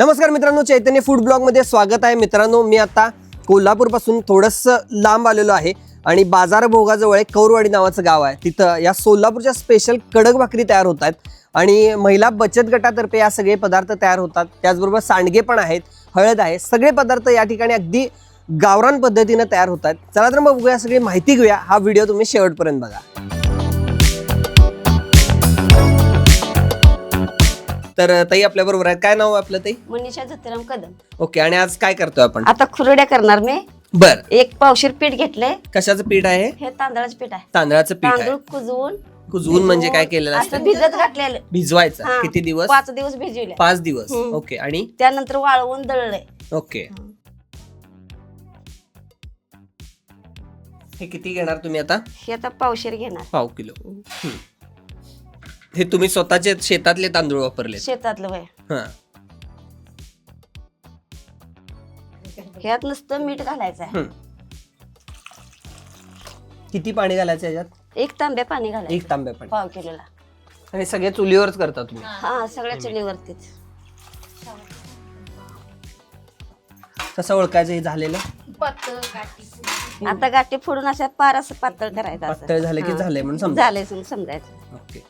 नमस्कार मित्रांनो चैतन्य फूड ब्लॉगमध्ये स्वागत आहे. मित्रांनो मी आता कोल्हापूरपासून थोडंसं लांब आलेलो आहे आणि बाजारभोगाजवळ एक कौरवाडी नावाचं गाव आहे. तिथं या सोलापूरच्या स्पेशल कडक भाकरी तयार होत आहेत आणि महिला बचत गटातर्फे या सगळे पदार्थ तयार होतात. त्याचबरोबर सांडगे पण आहेत हळद आहे सगळे पदार्थ या ठिकाणी अगदी गावरान पद्धतीनं तयार होत आहेत. चला तर मग बघूया सगळी माहिती घेऊया. हा व्हिडिओ तुम्ही शेवटपर्यंत बघा. तर ताई आपल्या बरोबर आहे काय नाव आहे आपलं ताई? मनीषा धोतीराम कदम. ओके आणि आज काय करतोय आपण? आता खुरड्या करणार मी. बर. एक पावशीर पीठ घेतलंय. कशाचं पीठ आहे? हे तांदळाचं पीठ आहे. तांदळाचं पीठ आहे. तांदूळ कुजवून. कुजवून म्हणजे काय केलेलं असं असतं भिजत घातलेलं. भिजवायचं. हा. किती दिवस? पाच दिवस भिजवले. पाच दिवस. हम्म. ओके आणि? त्यानंतर वाळवून दळलंय. ओके. हे किती घेणार तुम्ही आता? हे आता पावशीर घेणार. पाव किलो. हम्म. हे तुम्ही स्वतःचे शेतातले तांदूळ वापरले शेतातलं वय हा. ह्यात नुसतं मीठ घालायचं आहे. किती पाणी घालायचं याच्यात एक तांबे पाणी घालायचं. एक तांब्या पाणी. पाव किलोला. आणि सगळे चुलीवरच करता तुम्ही? हा सगळ्या चुलीवरतीच. कसं ओळखायचं हे झालेलं? आता गाठी फोडून अशा पार असं पातळ करायचं असं. पातळ झालं की हा. झालंय म्हणून समजा झालंय सम- समजायचं. ओके.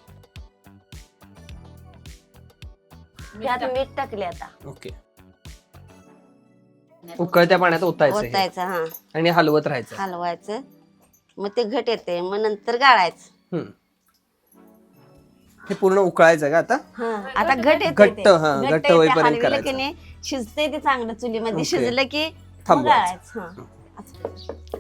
ह्यात मीठ टाकले आता ओके उकळत्या पाण्यात ओतायचं हे. ओतायचं हा आणि हलवत राहायचं हलवायचं मग ते घट येते मग नंतर गाळायचं हम्म. हे पूर्ण उकळायचं का आता हा आता घट येते घट्ट, ते. हा, घट्ट घट्ट येते, होईपर्यंत हलविलं करायचं. की नाही शिजते ते चांगलं चुलीमध्ये ओके. शिजलं की मग थांबवायचं. गाळायचं हा असं.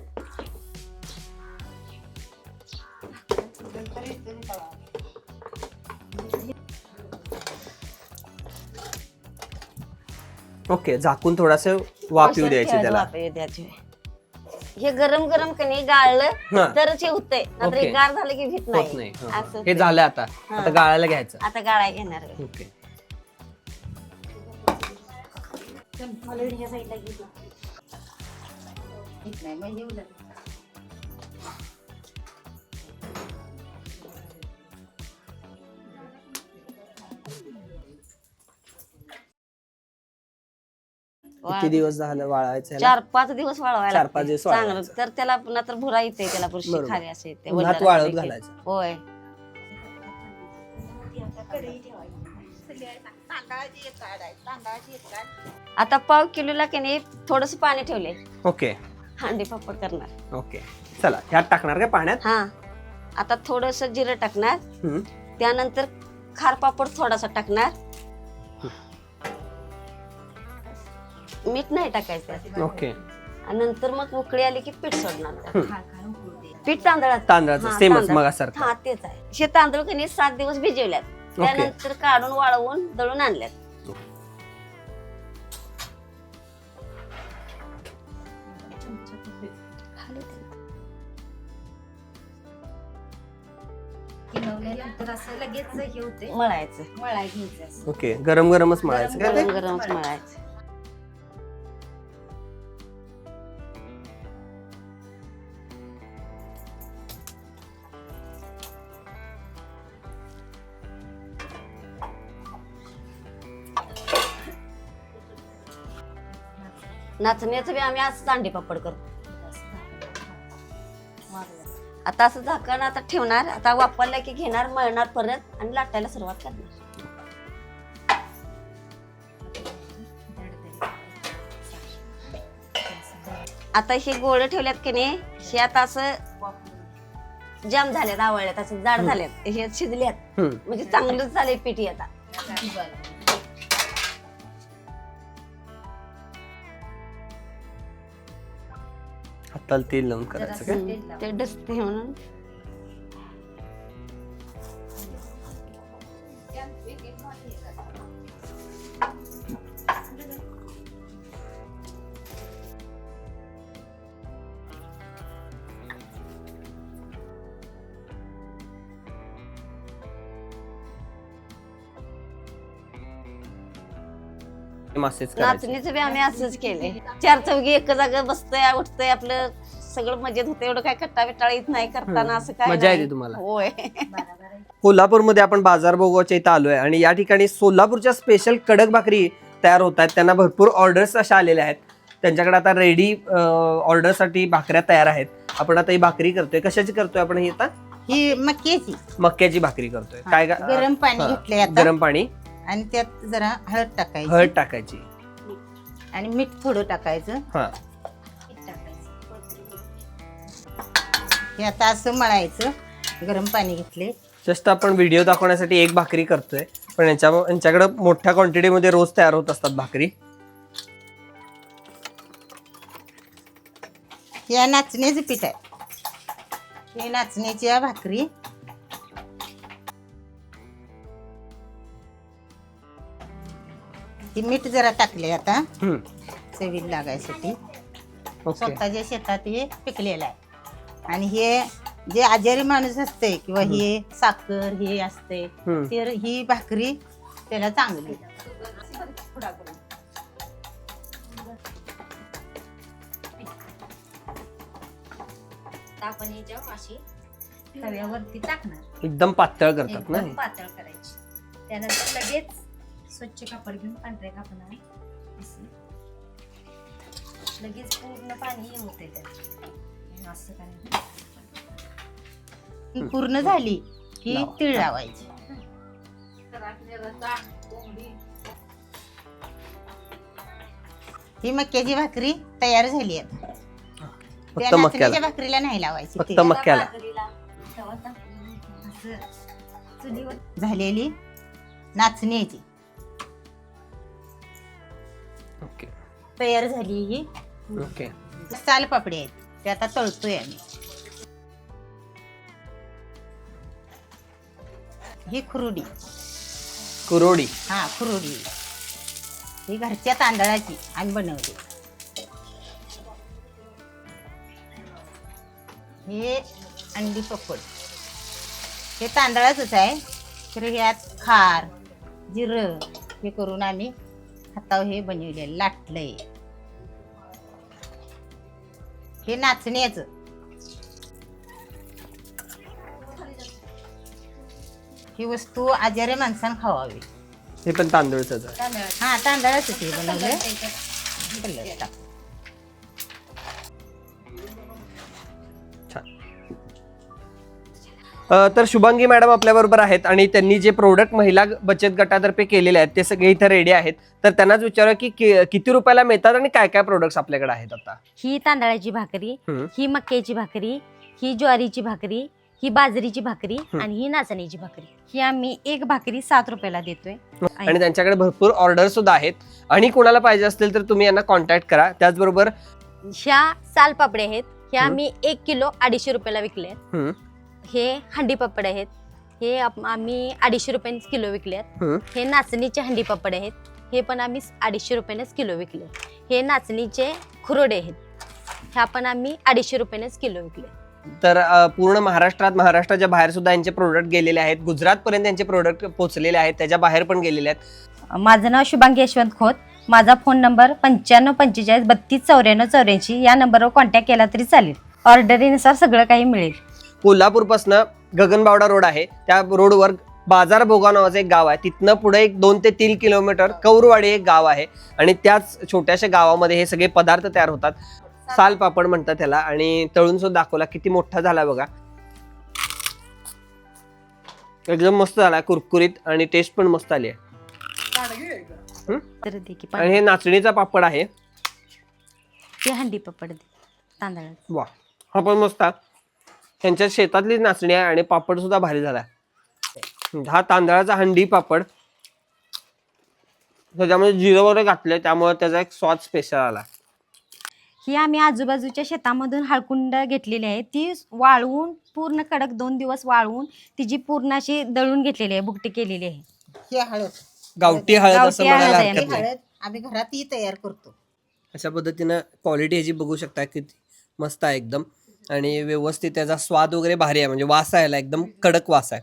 ओके झाकून थोडास वाफ येऊ द्यायची त्याला वाफ येऊ द्यायची. हे गरम गरम कणी गाळलं. तरच हे होतंय नाहीतर हे ओके. गार झालं की भीत होत नाही नाही हा, असं हा. होतंय. झालं आता हा. आता गाळायला घ्यायचं आता गाळाय घेणार आहे. ओके किती दिवस झालं वाळायचं ह्याला? चार पाच दिवस वाळवायला चार पाच लागते. दिवस चांगलं वाळवायचं. तर त्याला पुन्हा तर भुरा येते त्याला बुरशी बरोबर. खाली असे येते उन्हात वाळत. घालायचं. होय आता पाव किलोला की नाही थोडस पाणी ठेवले ओके हांडी पापड करणार ओके चला ह्यात टाकणार का पाण्यात हा आता थोडस जिरं टाकणार हम्म. त्यानंतर खार पापड थोडासा टाकणार मीठ नाही टाकायचं. ओके. आणि नंतर मग उकळी आली की पीठ सोडणार त्यात. पीठ तांदळात तांदळाचं हा, सेमच तांदळ. मगासारखं. हा तेच आहे. हे तांदूळ की नाही सात दिवस भिजवल्यात. त्यानंतर काढून वाळवून दळून आणल्यात. असं लगेच हे होते मळायचं. मळाय घ्यायचं असं. ओके. गरम गरमच मळायचं ते? गरम गरमच मळायचं. नाचण्याचं बी आम्ही आज दांडी पापड करतो. आता असं झाकण आता ठेवणार आता वापरलं की घेणार मळणार परत आणि लाटायला सुरुवात करणार. आता हे गोळे ठेवल्यात की नाही हे आता असं जाम झाल्यात आवळल्यात असं जाड झाल्यात हे शिजल्यात. म्हणजे चांगलंच झालंय पिठी आता. हाताला तेल लावून करायचं का? हम्म, ते डसते म्हणून. मासेच करायचे. नाचणीचं बी आम्ही असंच केले. चार चौघी एक जागा बसतोय उठतोय आपलं सगळं मजेत होतं एवढं काय कट्टा बिट्टा येत नाही करताना असं काय मजा येते नाही. तुम्हाला. होय. कोल्हापूरमध्ये आपण बाजार भोगाच्या इथं आलोय आणि या ठिकाणी सोलापूरच्या स्पेशल कडक भाकरी तयार होत आहेत. त्यांना भरपूर ऑर्डर्स अशा आलेल्या आहेत. त्यांच्याकडे आता रेडी ऑर्डरसाठी भाकऱ्या तयार आहेत. आपण आता ही भाकरी करतोय. कशाची करतोय आपण ही आता? ही मक्याची. मक्याची भाकरी करतोय. काय गरम पाणी हा, घेतलंय आता. गरम पाणी. आणि त्यात जरा हळद टाकायची. हळद टाकायची. आणि मीठ थोडं टाकायचं. हा. हे आता असं मळायचं. गरम पाणी घेतले. जस्ट आपण व्हिडिओ दाखवण्यासाठी एक भाकरी करतोय. पण यांच्या यांच्याकडे मोठ्या क्वांटिटीमध्ये रोज तयार होत असतात भाकरी. या नाचण्याचं पीठ आहे. हे नाचण्याची या भाकरी. ही मीठ जरा टाकले आता. चवीला लागायसाठी. स्वतःच्या शेतात हे पिकलेलं आहे. आणि हे जे आजारी माणूस असते किंवा हे साखर हे असते. तर ही भाकरी त्याला चांगली. अशी तव्यावरती टाकणार. एकदम पातळ करतात ना? पातळ करायची. त्यानंतर लगेच स्वच्छ कापड घेऊन पांढऱ्या कापडाने असं. लगेच पूर्ण पाणी होते त्यात. असं ही पूर्ण झाली की. तीळ लावायची ही मक्याची भाकरी तयार झाली आता. त्या फक्त मक्याला. भाकरीला नाही लावायची फक्त तीळ. मक्याला. चुलीवर. झालेली नाचण्याची तयार झाली ही. ओके. साल पापडी आहेत. ते आता तळतोय आम्ही. ही खुरुडी. कुरोडी. हा खुरुडी. ही घरच्या तांदळाची आम्ही बनवली. हे अंडी पपड हे तांदळाचंच आहे. तर ह्यात खार जिरं हे करून आम्ही हातावर हे बनवले लाटलंय. हे नाचण्याचं. ही वस्तू आजारी माणसानं खावावी. हे पण तांदूळच हा तांदळाचं ते तर शुभांगी मॅडम आपल्या बरोबर आहेत आणि त्यांनी जे प्रोडक्ट महिला बचत गटातर्फे केलेले आहेत ते सगळे इथे रेडी आहेत तर त्यांनाच विचारा की कि- किती रुपयाला मिळतात आणि काय काय प्रोडक्ट्स आपल्याकडे आहेत आता ही तांदळाची भाकरी हम्म. ही मक्याची भाकरी ही ज्वारीची भाकरी ही बाजरीची भाकरी हम्म. आणि ही नाचणीची भाकरी ही आम्ही एक भाकरी सात रुपयाला देतोय आणि त्यांच्याकडे भरपूर ऑर्डर सुद्धा आहेत आणि कोणाला पाहिजे असतील तर तुम्ही यांना कॉन्टॅक्ट करा त्याचबरोबर ह्या सालपापडी आहेत ह्या हम्म. आम्ही एक किलो अडीचशे रुपयाला विकले. हम्म, हे हंडी पापड आहेत. हे आप- आम्ही अडीचशे रुपयांनी किलो विकले आहेत. हे. नाचणीचे हंडी पापड आहेत. हे पण आम्ही अडीचशे रुपयानेच किलो विकले हे नाचणीचे खुरोडे आहेत. ह्या पण आम्ही अडीचशे रुपयानेच किलो विकले तर अ, पूर्ण महाराष्ट्रात महाराष्ट्राच्या बाहेर सुद्धा यांचे प्रोडक्ट गेलेले आहेत. गुजरात पर्यंत यांचे प्रोडक्ट पोहोचलेले आहेत. त्याच्या बाहेर पण गेलेले आहेत. माझं नाव शुभांगी यशवंत खोत. माझा फोन नंबर पंच्याण्णव पंचेचाळीस बत्तीस चौऱ्याण्णव चौऱ्याऐंशी या नंबरवर कॉन्टॅक्ट केला तरी चालेल. ऑर्डरीनुसार सगळं काही मिळेल. कोल्हापूरपासनं गगनबावडा रोड आहे. त्या रोडवर बाजार भोगा नावाचं एक गाव आहे. तिथनं पुढे एक दोन ते तीन किलोमीटर कौरवाडी एक गाव आहे आणि त्याच छोट्याशा गावामध्ये हे सगळे पदार्थ तयार होतात. साल पापड म्हणतात त्याला आणि तळून सुद्धा दाखवला किती मोठा झाला बघा. एकदम मस्त झाला कुरकुरीत आणि टेस्ट पण मस्त आली आहे. आणि हे नाचणीचा पापड आहे. ते हंडी पपड दे तांदळाचं. वा हा पण मस्त आहे. ह्यांच्या शेतातली नाचणी आहे आणि पापड सुद्धा भारी झाला हा तांदळाचा हंडी पापड. त्याच्यामध्ये जिरं वगैरे घातलंय त्यामुळे त्याचा एक स्वाद स्पेशल आला. ही आम्ही आजूबाजूच्या शेतामधून हळकुंड घेतलेली आहे. ती वाळवून पूर्ण कडक दोन दिवस वाळवून तिची पूर्ण अशी दळून घेतलेली आहे बुकटी केलेली आहे. ही हळद. गावठी हळद असं गावठी म्हणायला हळद आहे. हरकत ही नाही हळद आम्ही घरातही तयार करतो. अशा पद्धतीनं क्वालिटी ह्याची बघू शकता किती मस्त आहे एकदम. आणि व्यवस्थित त्याचा स्वाद वगैरे भारी आहे. म्हणजे वास आहे याला, एकदम कडक वास आहे.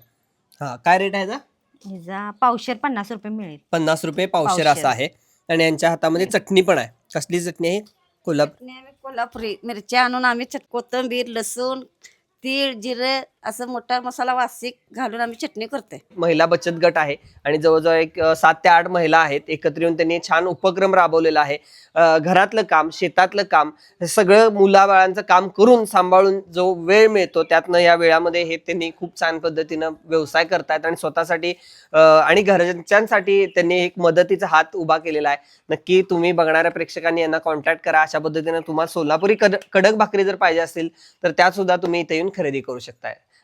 हा काय रेट आहे याचा? पावशेर पन्नास रुपये मिळेल. पन्नास रुपये पावशेर पावशेर. असा आहे. आणि यांच्या हातामध्ये चटणी पण आहे. कसली चटणी आहे? कोल्हापूर. कोल्हापुरी मिरच्या आणून आम्ही चट कोथिंबीर लसूण तीळ जिरं असं मोठा मसाला वासिक घालून आम्ही चटणी करतोय. महिला बचत गट आहे आणि जवळजवळ एक अ, सात ते आठ महिला आहेत. एकत्र येऊन त्यांनी छान उपक्रम राबवलेला आहे. अ, घरातलं काम शेतातलं काम हे सगळं मुलाबाळांचं काम करून सांभाळून जो वेळ मिळतो त्यातनं या वेळामध्ये हे त्यांनी खूप छान पद्धतीनं व्यवसाय करतायत आणि स्वतःसाठी अ, आणि घरच्यांसाठी त्यांनी एक मदतीचा हात उभा केलेला आहे. नक्की तुम्ही बघणाऱ्या प्रेक्षकांनी यांना कॉन्टॅक्ट करा. अशा पद्धतीनं तुम्हाला सोलापुरी कड कडक भाकरी जर पाहिजे असेल तर त्या सुद्धा तुम्ही इथे येऊन खरेदी करू शकताय.